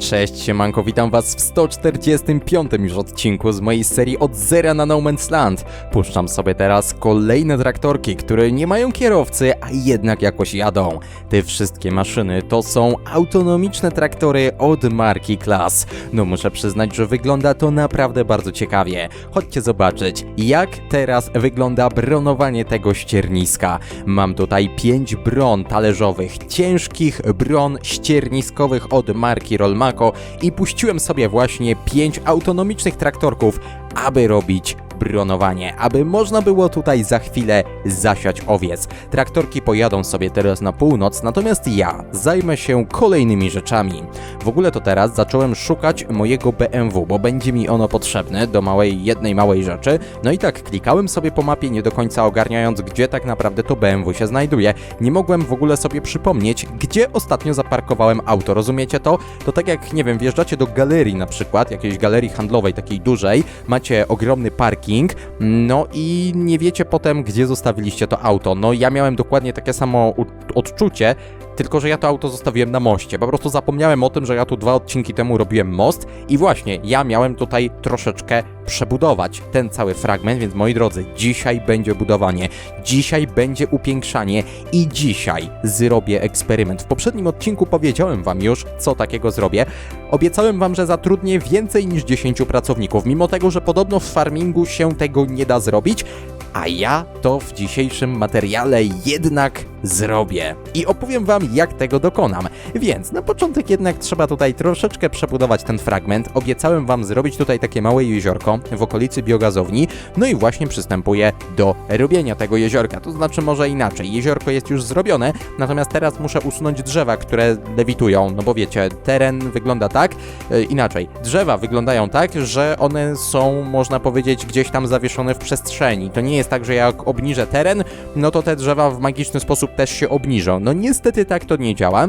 Cześć, siemanko, witam was w 145 już odcinku z mojej serii od zera na No Man's Land. Puszczam sobie teraz kolejne traktorki, które nie mają kierowcy, a jednak jakoś jadą. Te wszystkie maszyny to są autonomiczne traktory od marki Class. No muszę przyznać, że wygląda to naprawdę bardzo ciekawie. Chodźcie zobaczyć, jak teraz wygląda bronowanie tego ścierniska. Mam tutaj 5 bron talerzowych, ciężkich bron ścierniskowych od marki Rolmako i puściłem sobie właśnie 5 autonomicznych traktorków, aby robić bronowanie, aby można było tutaj za chwilę zasiać owiec. Traktorki pojadą sobie teraz na północ, natomiast ja zajmę się kolejnymi rzeczami. W ogóle to teraz zacząłem szukać mojego BMW, bo będzie mi ono potrzebne do małej, jednej małej rzeczy. No i tak klikałem sobie po mapie, nie do końca ogarniając, gdzie tak naprawdę to BMW się znajduje. Nie mogłem w ogóle sobie przypomnieć, gdzie ostatnio zaparkowałem auto, rozumiecie to? To tak jak, nie wiem, wjeżdżacie do galerii na przykład, jakiejś galerii handlowej, takiej dużej, ogromny parking, no i nie wiecie potem, gdzie zostawiliście to auto. No ja miałem dokładnie takie samo odczucie, tylko że ja to auto zostawiłem na moście. Po prostu zapomniałem o tym, że ja tu dwa odcinki temu robiłem most i właśnie ja miałem tutaj troszeczkę przebudować ten cały fragment, więc moi drodzy, dzisiaj będzie budowanie, dzisiaj będzie upiększanie i dzisiaj zrobię eksperyment. W poprzednim odcinku powiedziałem wam już, co takiego zrobię. Obiecałem wam, że zatrudnię więcej niż 10 pracowników, mimo tego, że podobno w farmingu się tego nie da zrobić, a ja to w dzisiejszym materiale jednak zrobię. I opowiem wam, jak tego dokonam. Więc na początek jednak trzeba tutaj troszeczkę przebudować ten fragment. Obiecałem wam zrobić tutaj takie małe jeziorko w okolicy biogazowni. No i właśnie przystępuję do robienia tego jeziorka. To znaczy może inaczej. Jeziorko jest już zrobione, natomiast teraz muszę usunąć drzewa, które lewitują. No bo wiecie, teren wygląda tak, e, inaczej. Drzewa wyglądają tak, że one są, można powiedzieć, gdzieś tam zawieszone w przestrzeni. To nie jest tak, że jak obniżę teren, no to te drzewa w magiczny sposób też się obniżą. No niestety tak to nie działa.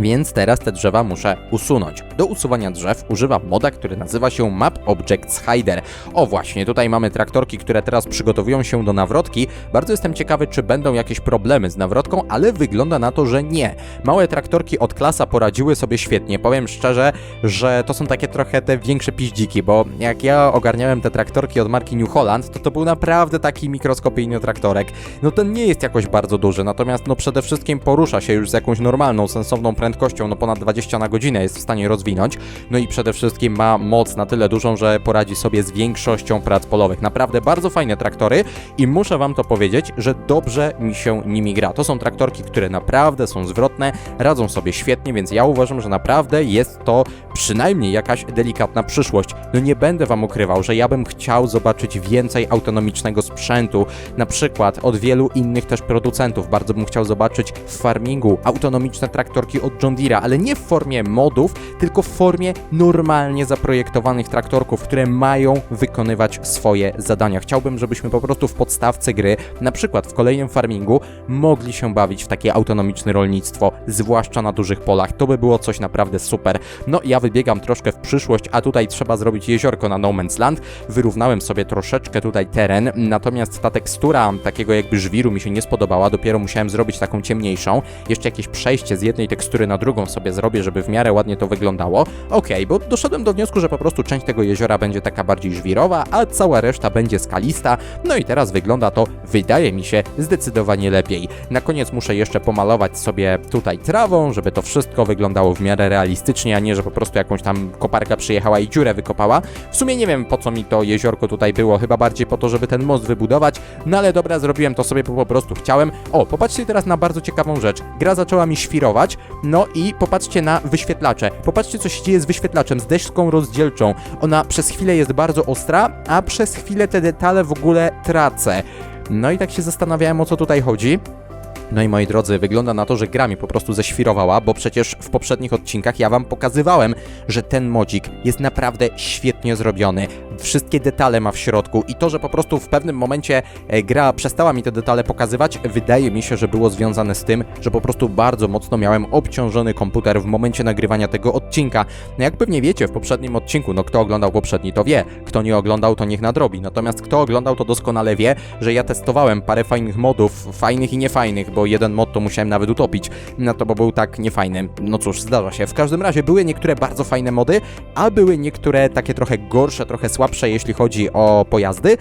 Więc teraz te drzewa muszę usunąć. Do usuwania drzew używam moda, który nazywa się Map Objects Hider. O właśnie, tutaj mamy traktorki, które teraz przygotowują się do nawrotki. Bardzo jestem ciekawy, czy będą jakieś problemy z nawrotką, ale wygląda na to, że nie. Małe traktorki od klasa poradziły sobie świetnie. Powiem szczerze, że to są takie trochę te większe piździki, bo jak ja ogarniałem te traktorki od marki New Holland, to to był naprawdę taki mikroskopijny traktorek. No ten nie jest jakoś bardzo duży, natomiast no przede wszystkim porusza się już z jakąś normalną, sensowną prędkością, no ponad 20 na godzinę jest w stanie rozwinąć, no i przede wszystkim ma moc na tyle dużą, że poradzi sobie z większością prac polowych. Naprawdę bardzo fajne traktory i muszę wam to powiedzieć, że dobrze mi się nimi gra. To są traktorki, które naprawdę są zwrotne, radzą sobie świetnie, więc ja uważam, że naprawdę jest to przynajmniej jakaś delikatna przyszłość. No nie będę wam ukrywał, że ja bym chciał zobaczyć więcej autonomicznego sprzętu, na przykład od wielu innych też producentów. Bardzo bym chciał zobaczyć w farmingu autonomiczne traktorki John Deere'a, ale nie w formie modów, tylko w formie normalnie zaprojektowanych traktorków, które mają wykonywać swoje zadania. Chciałbym, żebyśmy po prostu w podstawce gry, na przykład w kolejnym farmingu, mogli się bawić w takie autonomiczne rolnictwo, zwłaszcza na dużych polach. To by było coś naprawdę super. No ja wybiegam troszkę w przyszłość, a tutaj trzeba zrobić jeziorko na No Man's Land. Wyrównałem sobie troszeczkę tutaj teren, natomiast ta tekstura takiego jakby żwiru mi się nie spodobała, dopiero musiałem zrobić taką ciemniejszą. Jeszcze jakieś przejście z jednej tekstury na drugą sobie zrobię, żeby w miarę ładnie to wyglądało. Okej, bo doszedłem do wniosku, że po prostu część tego jeziora będzie taka bardziej żwirowa, a cała reszta będzie skalista. No i teraz wygląda to, wydaje mi się, zdecydowanie lepiej. Na koniec muszę jeszcze pomalować sobie tutaj trawą, żeby to wszystko wyglądało w miarę realistycznie, a nie, że po prostu jakąś tam koparka przyjechała i dziurę wykopała. W sumie nie wiem, po co mi to jeziorko tutaj było, chyba bardziej po to, żeby ten most wybudować, no ale dobra, zrobiłem to sobie, bo po prostu chciałem. O, popatrzcie teraz na bardzo ciekawą rzecz. Gra zaczęła mi świrować, no i popatrzcie na wyświetlacze. Popatrzcie, co się dzieje z wyświetlaczem, z deską rozdzielczą. Ona przez chwilę jest bardzo ostra, a przez chwilę te detale w ogóle tracę. No i tak się zastanawiałem, o co tutaj chodzi. No i moi drodzy, wygląda na to, że gra mi po prostu ześwirowała, bo przecież w poprzednich odcinkach ja wam pokazywałem, że ten modzik jest naprawdę świetnie zrobiony. Wszystkie detale ma w środku i to, że po prostu w pewnym momencie e, gra przestała mi te detale pokazywać, wydaje mi się, że było związane z tym, że po prostu bardzo mocno miałem obciążony komputer w momencie nagrywania tego odcinka. No jak pewnie wiecie, w poprzednim odcinku, no kto oglądał poprzedni to wie, kto nie oglądał to niech nadrobi, natomiast kto oglądał to doskonale wie, że ja testowałem parę fajnych modów, fajnych i niefajnych, bo bo jeden mod to musiałem nawet utopić, no to bo był tak niefajny. No cóż, zdarza się. W każdym razie były niektóre bardzo fajne mody, a były niektóre takie trochę gorsze, trochę słabsze, jeśli chodzi o pojazdy.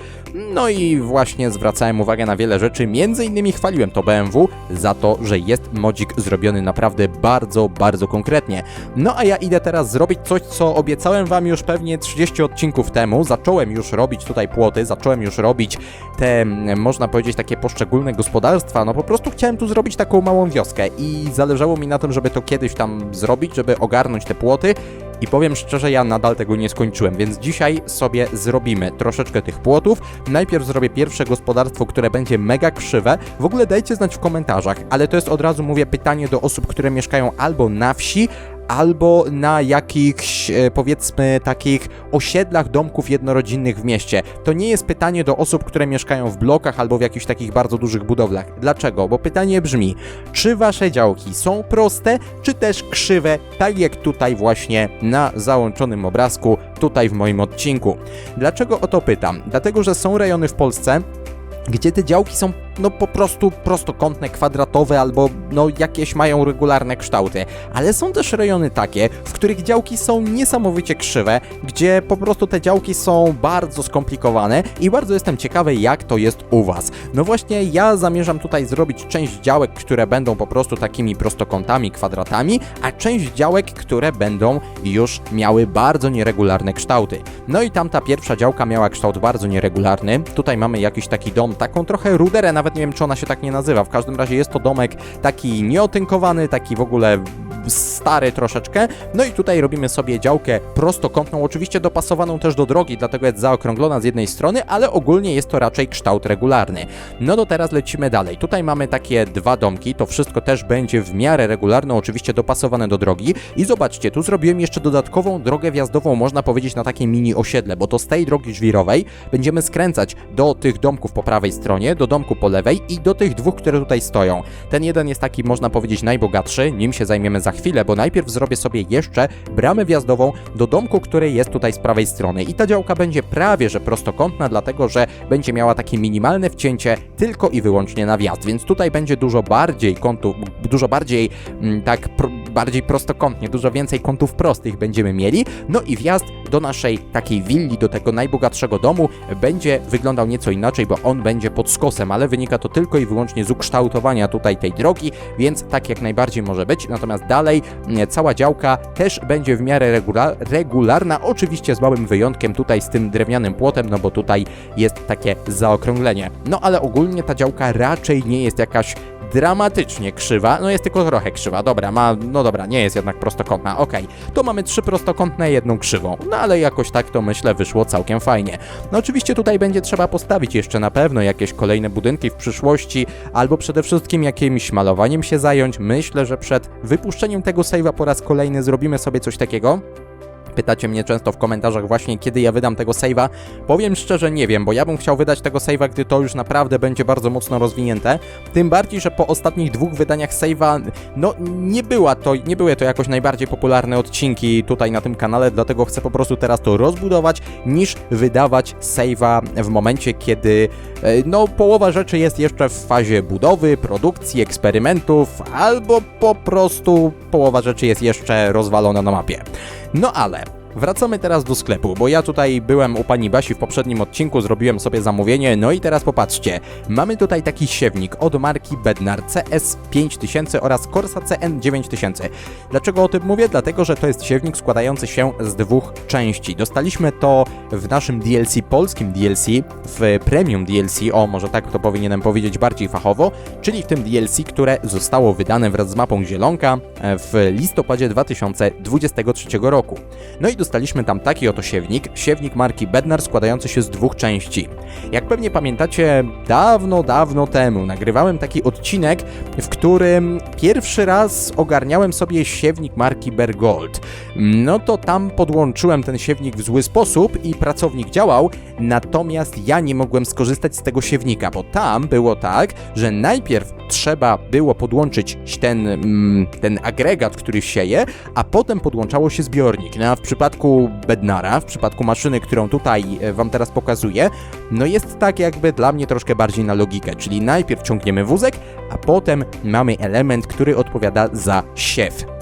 No i właśnie zwracałem uwagę na wiele rzeczy, między innymi chwaliłem to BMW za to, że jest modzik zrobiony naprawdę bardzo, bardzo konkretnie. No a ja idę teraz zrobić coś, co obiecałem wam już pewnie 30 odcinków temu. Zacząłem już robić tutaj płoty, zacząłem już robić te, mm, można powiedzieć, takie poszczególne gospodarstwa. No po prostu chciałem tu zrobić taką małą wioskę i zależało mi na tym, żeby to kiedyś tam zrobić, żeby ogarnąć te płoty. I powiem szczerze, ja nadal tego nie skończyłem, więc dzisiaj sobie zrobimy troszeczkę tych płotów. Najpierw zrobię pierwsze gospodarstwo, które będzie mega krzywe. W ogóle dajcie znać w komentarzach, ale to jest od razu mówię pytanie do osób, które mieszkają albo na wsi, albo na jakichś, e, powiedzmy, takich osiedlach domków jednorodzinnych w mieście. To nie jest pytanie do osób, które mieszkają w blokach albo w jakichś takich bardzo dużych budowlach. Dlaczego? Bo pytanie brzmi, czy wasze działki są proste, czy też krzywe, tak jak tutaj właśnie na załączonym obrazku, tutaj w moim odcinku. Dlaczego o to pytam? Dlatego, że są rejony w Polsce, gdzie te działki są no po prostu prostokątne, kwadratowe albo no jakieś mają regularne kształty. Ale są też rejony takie, w których działki są niesamowicie krzywe, gdzie po prostu te działki są bardzo skomplikowane i bardzo jestem ciekawy jak to jest u Was. No właśnie ja zamierzam tutaj zrobić część działek, które będą po prostu takimi prostokątami, kwadratami, a część działek, które będą już miały bardzo nieregularne kształty. No i tamta pierwsza działka miała kształt bardzo nieregularny. Tutaj mamy jakiś taki dom, taką trochę ruderę, nawet nie wiem czy ona się tak nie nazywa. W każdym razie jest to domek taki nieotynkowany, taki w ogóle stary troszeczkę. No i tutaj robimy sobie działkę prostokątną, oczywiście dopasowaną też do drogi, dlatego jest zaokrąglona z jednej strony, ale ogólnie jest to raczej kształt regularny. No to teraz lecimy dalej. Tutaj mamy takie dwa domki, to wszystko też będzie w miarę regularne, oczywiście dopasowane do drogi. I zobaczcie, tu zrobiłem jeszcze dodatkową drogę wjazdową, można powiedzieć na takie mini osiedle, bo to z tej drogi żwirowej będziemy skręcać do tych domków po prawej stronie, do domku po lewej i do tych dwóch, które tutaj stoją. Ten jeden jest taki, można powiedzieć, najbogatszy, nim się zajmiemy za chwilę, bo najpierw zrobię sobie jeszcze bramę wjazdową do domku, który jest tutaj z prawej strony. I ta działka będzie prawie że prostokątna, dlatego że będzie miała takie minimalne wcięcie tylko i wyłącznie na wjazd, więc tutaj będzie dużo bardziej kątów, dużo bardziej mm, tak bardziej prostokątnie, dużo więcej kątów prostych będziemy mieli. No i wjazd do naszej takiej willi, do tego najbogatszego domu będzie wyglądał nieco inaczej, bo on będzie pod skosem, ale wynika to tylko i wyłącznie z ukształtowania tutaj tej drogi, więc tak jak najbardziej może być. Natomiast dalej cała działka też będzie w miarę regula regularna, oczywiście z małym wyjątkiem tutaj z tym drewnianym płotem, no bo tutaj jest takie zaokrąglenie. No ale ogólnie ta działka raczej nie jest jakaś dramatycznie krzywa, no jest tylko trochę krzywa, dobra, ma, no dobra, nie jest jednak prostokątna, okej, to mamy trzy prostokątne, jedną krzywą, no ale jakoś tak to myślę wyszło całkiem fajnie. No oczywiście tutaj będzie trzeba postawić jeszcze na pewno jakieś kolejne budynki w przyszłości, albo przede wszystkim jakimś malowaniem się zająć, myślę, że przed wypuszczeniem tego save'a po raz kolejny zrobimy sobie coś takiego, Pytacie mnie często w komentarzach właśnie, kiedy ja wydam tego save'a. Powiem szczerze, nie wiem, bo ja bym chciał wydać tego save'a, gdy to już naprawdę będzie bardzo mocno rozwinięte. Tym bardziej, że po ostatnich dwóch wydaniach save'a, no nie była to, nie były to jakoś najbardziej popularne odcinki tutaj na tym kanale, dlatego chcę po prostu teraz to rozbudować, niż wydawać save'a w momencie, kiedy e, no połowa rzeczy jest jeszcze w fazie budowy, produkcji, eksperymentów, albo po prostu połowa rzeczy jest jeszcze rozwalona na mapie. No ale Wracamy teraz do sklepu, bo ja tutaj byłem u pani Basi w poprzednim odcinku, zrobiłem sobie zamówienie, no i teraz popatrzcie. Mamy tutaj taki siewnik od marki Bednar CS5000 oraz Corsa CN9000. Dlaczego o tym mówię? Dlatego, że to jest siewnik składający się z dwóch części. Dostaliśmy to w naszym DLC, polskim DLC, w premium DLC, o może tak to powinienem powiedzieć bardziej fachowo, czyli w tym DLC, które zostało wydane wraz z mapą Zielonka e, w listopadzie 2023 roku. No i dostaliśmy tam taki oto siewnik, siewnik marki Bednar składający się z dwóch części. Jak pewnie pamiętacie, dawno, dawno temu nagrywałem taki odcinek, w którym pierwszy raz ogarniałem sobie siewnik marki Bergold. No to tam podłączyłem ten siewnik w zły sposób i pracownik działał, natomiast ja nie mogłem skorzystać z tego siewnika, bo tam było tak, że najpierw trzeba było podłączyć ten, mm, ten agregat, który sieje, a potem podłączało się zbiornik. No a w przypadku przypadku Bednara, w przypadku maszyny, którą tutaj e, wam teraz pokazuję, no jest tak jakby dla mnie troszkę bardziej na logikę, czyli najpierw ciągniemy wózek, a potem mamy element, który odpowiada za siew.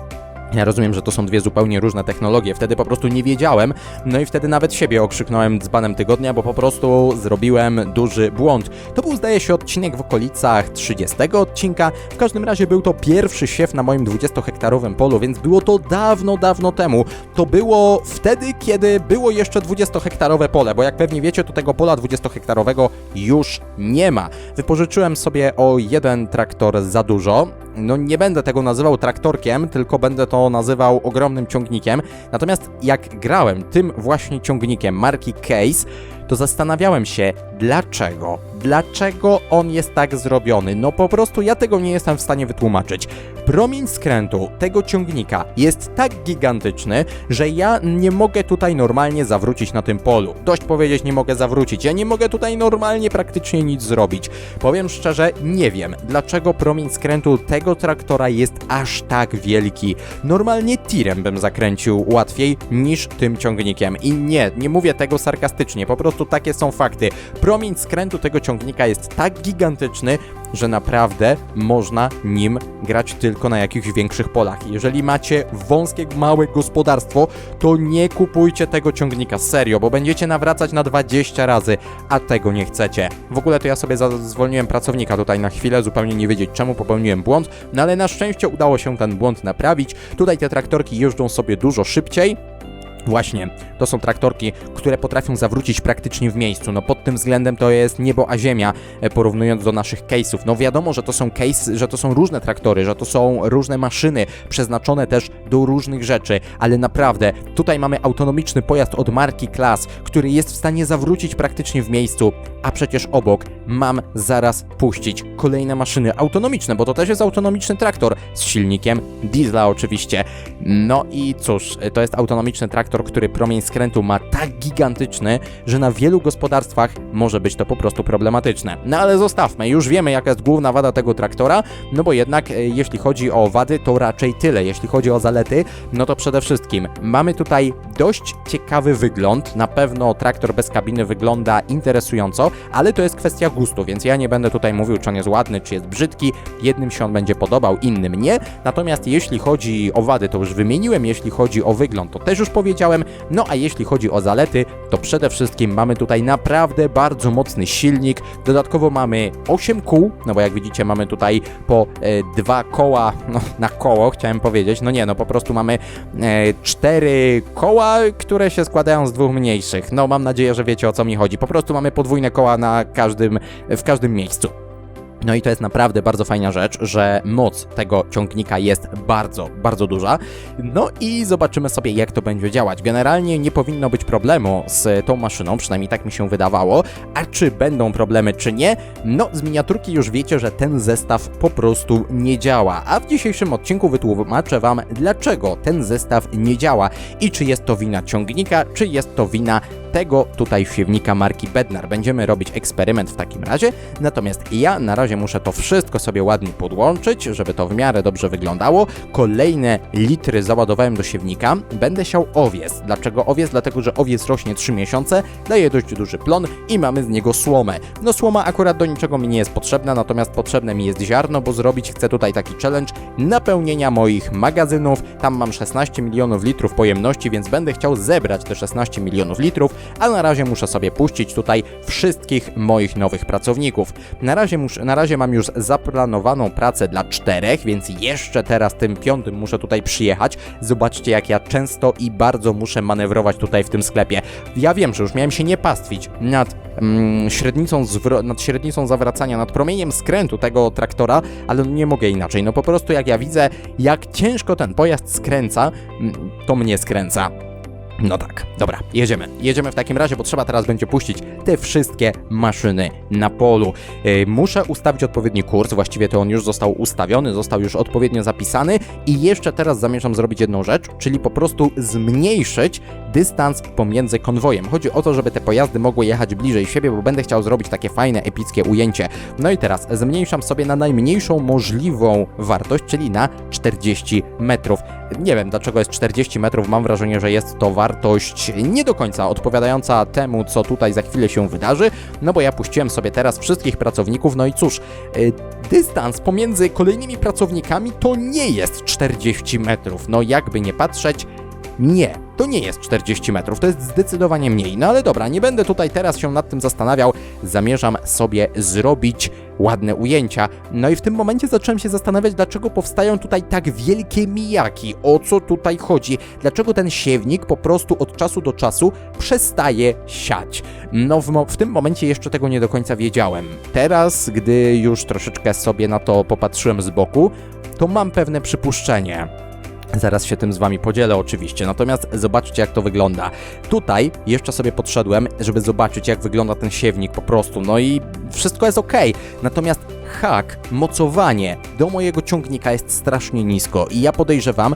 Ja rozumiem, że to są dwie zupełnie różne technologie. Wtedy po prostu nie wiedziałem, no i wtedy nawet siebie okrzyknąłem dzbanem tygodnia, bo po prostu zrobiłem duży błąd. To był, zdaje się, odcinek w okolicach 30 odcinka. W każdym razie był to pierwszy siew na moim 20-hektarowym polu, więc było to dawno, dawno temu. To było wtedy, kiedy było jeszcze 20-hektarowe pole, bo jak pewnie wiecie, to tego pola 20-hektarowego już nie ma. Wypożyczyłem sobie o jeden traktor za dużo. No nie będę tego nazywał traktorkiem, tylko będę to nazywał ogromnym ciągnikiem. Natomiast jak grałem tym właśnie ciągnikiem marki Case, to zastanawiałem się, dlaczego? Dlaczego on jest tak zrobiony? No po prostu ja tego nie jestem w stanie wytłumaczyć. Promień skrętu tego ciągnika jest tak gigantyczny, że ja nie mogę tutaj normalnie zawrócić na tym polu. Dość powiedzieć, nie mogę zawrócić. Ja nie mogę tutaj normalnie praktycznie nic zrobić. Powiem szczerze, nie wiem, dlaczego promień skrętu tego traktora jest aż tak wielki. Normalnie tirem bym zakręcił łatwiej niż tym ciągnikiem. I nie, nie mówię tego sarkastycznie, po prostu takie są fakty. Promień skrętu tego ciągnika jest tak gigantyczny, że naprawdę można nim grać tylko na jakichś większych polach. Jeżeli macie wąskie, małe gospodarstwo, to nie kupujcie tego ciągnika, serio, bo będziecie nawracać na 20 razy, a tego nie chcecie. W ogóle to ja sobie zwolniłem pracownika tutaj na chwilę, zupełnie nie wiedzieć czemu popełniłem błąd, no ale na szczęście udało się ten błąd naprawić. Tutaj te traktorki jeżdżą sobie dużo szybciej, Właśnie, to są traktorki, które potrafią zawrócić praktycznie w miejscu. No pod tym względem to jest niebo a ziemia, e, porównując do naszych case'ów. No wiadomo, że to są case, że to są różne traktory, że to są różne maszyny, przeznaczone też do różnych rzeczy, ale naprawdę, tutaj mamy autonomiczny pojazd od marki Class, który jest w stanie zawrócić praktycznie w miejscu, a przecież obok mam zaraz puścić kolejne maszyny autonomiczne, bo to też jest autonomiczny traktor z silnikiem diesla oczywiście. No i cóż, to jest autonomiczny traktor, który promień skrętu ma tak gigantyczny, że na wielu gospodarstwach może być to po prostu problematyczne. No ale zostawmy, już wiemy jaka jest główna wada tego traktora, no bo jednak e, jeśli chodzi o wady, to raczej tyle. Jeśli chodzi o zalety, no to przede wszystkim mamy tutaj dość ciekawy wygląd. Na pewno traktor bez kabiny wygląda interesująco, ale to jest kwestia gustu, więc ja nie będę tutaj mówił, czy on jest ładny, czy jest brzydki. Jednym się on będzie podobał, innym nie. Natomiast jeśli chodzi o wady, to już wymieniłem, jeśli chodzi o wygląd, to też już powiedziałem. No a jeśli chodzi o zalety, to przede wszystkim mamy tutaj naprawdę bardzo mocny silnik. Dodatkowo mamy 8 kół, no bo jak widzicie, mamy tutaj po e, dwa koła, no na koło chciałem powiedzieć. No nie, no po prostu mamy e, cztery koła, które się składają z dwóch mniejszych. No mam nadzieję, że wiecie o co mi chodzi. Po prostu mamy podwójne koła na każdym, w każdym miejscu. No i to jest naprawdę bardzo fajna rzecz, że moc tego ciągnika jest bardzo, bardzo duża. No i zobaczymy sobie, jak to będzie działać. Generalnie nie powinno być problemu z tą maszyną, przynajmniej tak mi się wydawało. A czy będą problemy, czy nie? No, z miniaturki już wiecie, że ten zestaw po prostu nie działa. A w dzisiejszym odcinku wytłumaczę Wam, dlaczego ten zestaw nie działa i czy jest to wina ciągnika, czy jest to wina tego tutaj siewnika marki Bednar. Będziemy robić eksperyment w takim razie, natomiast ja na razie muszę to wszystko sobie ładnie podłączyć, żeby to w miarę dobrze wyglądało. Kolejne litry załadowałem do siewnika. Będę siał owies. Dlaczego owies? Dlatego, że owies rośnie 3 miesiące, daje dość duży plon i mamy z niego słomę. No słoma akurat do niczego mi nie jest potrzebna, natomiast potrzebne mi jest ziarno, bo zrobić chcę tutaj taki challenge napełnienia moich magazynów. Tam mam 16 milionów litrów pojemności, więc będę chciał zebrać te 16 milionów litrów, a na razie muszę sobie puścić tutaj wszystkich moich nowych pracowników. Na razie, muszę, na razie mam już zaplanowaną pracę dla czterech, więc jeszcze teraz tym piątym muszę tutaj przyjechać. Zobaczcie, jak ja często i bardzo muszę manewrować tutaj w tym sklepie. Ja wiem, że już miałem się nie pastwić nad mm, średnicą, nad średnicą zawracania, nad promieniem skrętu tego traktora, ale nie mogę inaczej. No po prostu jak ja widzę, jak ciężko ten pojazd skręca, mm, to mnie skręca. No tak, dobra, jedziemy. Jedziemy w takim razie, bo trzeba teraz będzie puścić te wszystkie maszyny na polu. Yy, muszę ustawić odpowiedni kurs, właściwie to on już został ustawiony, został już odpowiednio zapisany i jeszcze teraz zamierzam zrobić jedną rzecz, czyli po prostu zmniejszyć dystans pomiędzy konwojem. Chodzi o to, żeby te pojazdy mogły jechać bliżej siebie, bo będę chciał zrobić takie fajne, epickie ujęcie. No i teraz zmniejszam sobie na najmniejszą możliwą wartość, czyli na 40 metrów. Nie wiem dlaczego jest 40 metrów, mam wrażenie, że jest to wartość nie do końca odpowiadająca temu, co tutaj za chwilę się wydarzy, no bo ja puściłem sobie teraz wszystkich pracowników, no i cóż, y, dystans pomiędzy kolejnymi pracownikami to nie jest 40 metrów, no jakby nie patrzeć, nie, to nie jest 40 metrów, to jest zdecydowanie mniej. No ale dobra, nie będę tutaj teraz się nad tym zastanawiał. Zamierzam sobie zrobić ładne ujęcia. No i w tym momencie zacząłem się zastanawiać, dlaczego powstają tutaj tak wielkie mijaki. O co tutaj chodzi? Dlaczego ten siewnik po prostu od czasu do czasu przestaje siać? No w, w tym momencie jeszcze tego nie do końca wiedziałem. Teraz, gdy już troszeczkę sobie na to popatrzyłem z boku, to mam pewne przypuszczenie. Zaraz się tym z wami podzielę oczywiście, natomiast zobaczcie jak to wygląda. Tutaj jeszcze sobie podszedłem, żeby zobaczyć jak wygląda ten siewnik po prostu, no i wszystko jest ok. Natomiast hak, mocowanie do mojego ciągnika jest strasznie nisko i ja podejrzewam,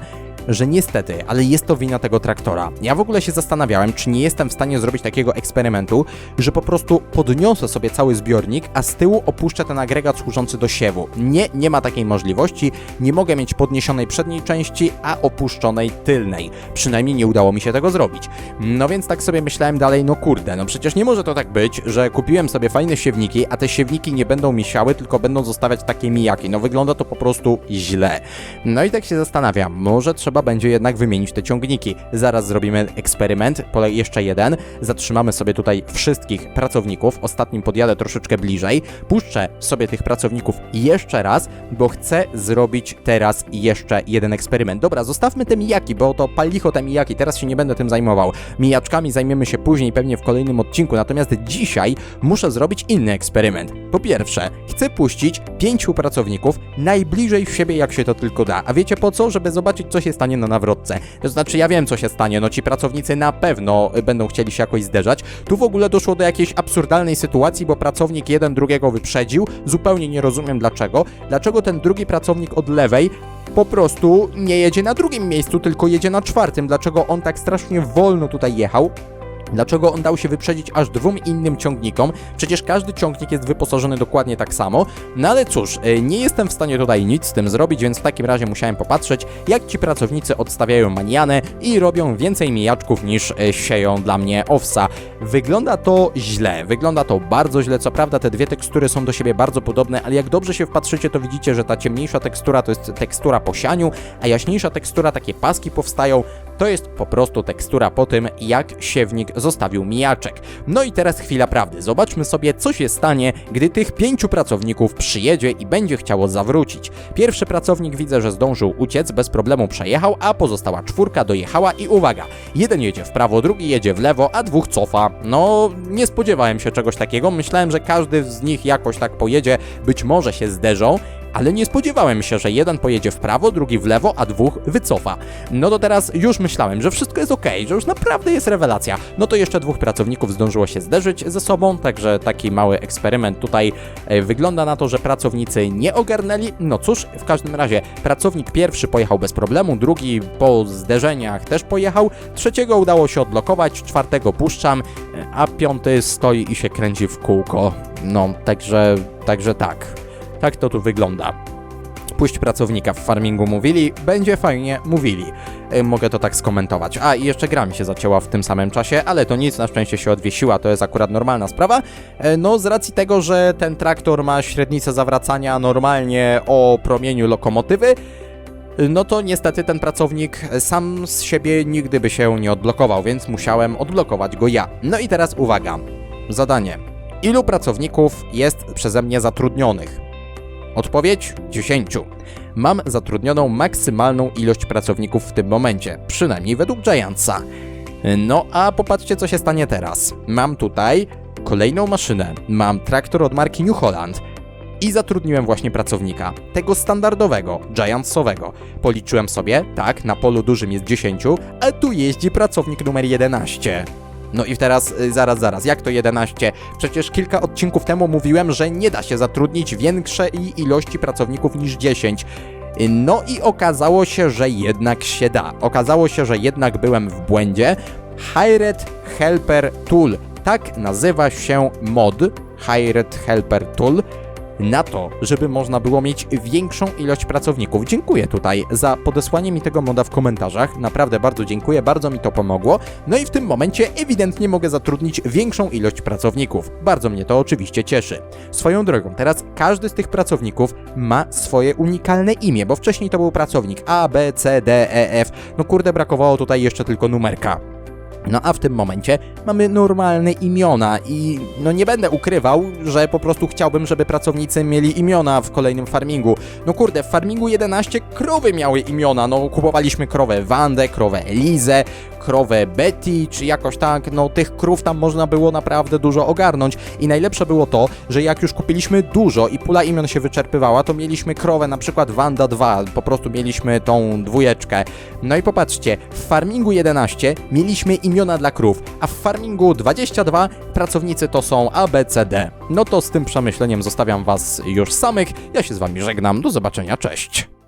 że niestety, ale jest to wina tego traktora. Ja w ogóle się zastanawiałem, czy nie jestem w stanie zrobić takiego eksperymentu, że po prostu podniosę sobie cały zbiornik, a z tyłu opuszczę ten agregat służący do siewu. Nie, nie ma takiej możliwości. Nie mogę mieć podniesionej przedniej części, a opuszczonej tylnej. Przynajmniej nie udało mi się tego zrobić. No więc tak sobie myślałem dalej, no kurde, no przecież nie może to tak być, że kupiłem sobie fajne siewniki, a te siewniki nie będą mi siały, tylko będą zostawiać takie mijaki. No wygląda to po prostu źle. No i tak się zastanawiam, może trzeba będzie jednak wymienić te ciągniki. Zaraz zrobimy eksperyment, pole jeszcze jeden. Zatrzymamy sobie tutaj wszystkich pracowników. Ostatnim podjadę troszeczkę bliżej. Puszczę sobie tych pracowników jeszcze raz, bo chcę zrobić teraz jeszcze jeden eksperyment. Dobra, zostawmy te mijaki, bo to palicho te mijaki, teraz się nie będę tym zajmował. Mijaczkami zajmiemy się później, pewnie w kolejnym odcinku, natomiast dzisiaj muszę zrobić inny eksperyment. Po pierwsze, chcę puścić pięciu pracowników najbliżej siebie, jak się to tylko da. A wiecie po co? Żeby zobaczyć, co się stanie na nawrotce. To znaczy, ja wiem, co się stanie. No ci pracownicy na pewno y, będą chcieli się jakoś zderzać. Tu w ogóle doszło do jakiejś absurdalnej sytuacji, bo pracownik jeden drugiego wyprzedził. Zupełnie nie rozumiem dlaczego. Dlaczego ten drugi pracownik od lewej po prostu nie jedzie na drugim miejscu, tylko jedzie na czwartym. Dlaczego on tak strasznie wolno tutaj jechał? Dlaczego on dał się wyprzedzić aż dwóm innym ciągnikom? Przecież każdy ciągnik jest wyposażony dokładnie tak samo. No ale cóż, y, nie jestem w stanie tutaj nic z tym zrobić, więc w takim razie musiałem popatrzeć, jak ci pracownicy odstawiają manianę i robią więcej mijaczków niż y, sieją dla mnie owsa. Wygląda to źle, wygląda to bardzo źle. Co prawda te dwie tekstury są do siebie bardzo podobne, ale jak dobrze się wpatrzycie, to widzicie, że ta ciemniejsza tekstura to jest tekstura po sianiu, a jaśniejsza tekstura, takie paski powstają, to jest po prostu tekstura po tym, jak siewnik zostawił mijaczek. No i teraz chwila prawdy. Zobaczmy sobie, co się stanie, gdy tych pięciu pracowników przyjedzie i będzie chciało zawrócić. Pierwszy pracownik widzę, że zdążył uciec, bez problemu przejechał, a pozostała czwórka dojechała i uwaga, jeden jedzie w prawo, drugi jedzie w lewo, a dwóch cofa. No, nie spodziewałem się czegoś takiego, myślałem, że każdy z nich jakoś tak pojedzie, być może się zderzą, ale nie spodziewałem się, że jeden pojedzie w prawo, drugi w lewo, a dwóch wycofa. No to teraz już myślałem, że wszystko jest ok, że już naprawdę jest rewelacja. No to jeszcze dwóch pracowników zdążyło się zderzyć ze sobą, także taki mały eksperyment tutaj e, wygląda na to, że pracownicy nie ogarnęli. No cóż, w każdym razie pracownik pierwszy pojechał bez problemu, drugi po zderzeniach też pojechał, trzeciego udało się odblokować, czwartego puszczam, e, a piąty stoi i się kręci w kółko. No, także, także tak. Tak to tu wygląda. Puść pracownika w farmingu mówili, będzie fajnie mówili. E, Mogę to tak skomentować. A i jeszcze gra mi się zacięła w tym samym czasie, ale to nic, na szczęście się odwiesiła, to jest akurat normalna sprawa. E, No, z racji tego, że ten traktor ma średnicę zawracania normalnie o promieniu lokomotywy, no to niestety ten pracownik sam z siebie nigdy by się nie odblokował, więc musiałem odblokować go ja. No i teraz uwaga. Zadanie. Ilu pracowników jest przeze mnie zatrudnionych? Odpowiedź 10. Mam zatrudnioną maksymalną ilość pracowników w tym momencie, przynajmniej według Giantsa. No a popatrzcie, co się stanie teraz. Mam tutaj kolejną maszynę. Mam traktor od marki New Holland. I zatrudniłem właśnie pracownika, tego standardowego, giantsowego. Policzyłem sobie, tak, na polu dużym jest 10, a tu jeździ pracownik numer 11. No i teraz, y, zaraz, zaraz, jak to 11? Przecież kilka odcinków temu mówiłem, że nie da się zatrudnić większej ilości pracowników niż 10. Y, No i okazało się, że jednak się da. Okazało się, że jednak byłem w błędzie. Hired Helper Tool. Tak nazywa się mod Hired Helper Tool na to, żeby można było mieć większą ilość pracowników. Dziękuję tutaj za podesłanie mi tego moda w komentarzach. Naprawdę bardzo dziękuję, bardzo mi to pomogło. No i w tym momencie ewidentnie mogę zatrudnić większą ilość pracowników. Bardzo mnie to oczywiście cieszy. Swoją drogą, teraz każdy z tych pracowników ma swoje unikalne imię, bo wcześniej to był pracownik A, B, C, D, E, F. No kurde, brakowało tutaj jeszcze tylko numerka. No a w tym momencie mamy normalne imiona i no nie będę ukrywał, że po prostu chciałbym, żeby pracownicy mieli imiona w kolejnym farmingu. No kurde, w farmingu 11 krowy miały imiona, no kupowaliśmy krowę Wandę, krowę Elizę, krowę Betty, czy jakoś tak, no tych krów tam można było naprawdę dużo ogarnąć i najlepsze było to, że jak już kupiliśmy dużo i pula imion się wyczerpywała, to mieliśmy krowę na przykład Wanda 2, po prostu mieliśmy tą dwójeczkę. No i popatrzcie, w farmingu 11 mieliśmy imiona dla krów, a w farmingu 22 pracownicy to są A, B, C, D. No to z tym przemyśleniem zostawiam Was już samych, ja się z Wami żegnam, do zobaczenia, cześć!